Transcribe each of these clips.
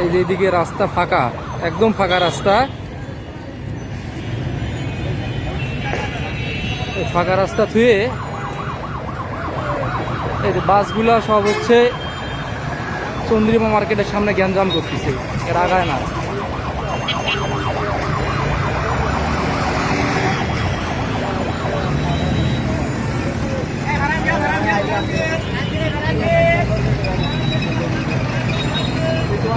এই যে এদিকে রাস্তা ফাঁকা, একদম ফাঁকা রাস্তা। ফাঁকা রাস্তা থুয়ে এই যে বাসগুলা সব হচ্ছে চন্দ্রিমা মার্কেটের সামনে গ্যাঞ্জাম করতেছে, এর আগায় না। আর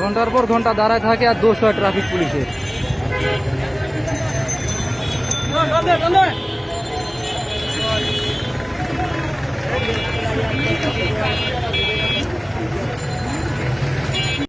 ঘণ্টার পর ঘণ্টা দাঁড়ায় থাকে আর দোষ হয় ট্রাফিক পুলিশের।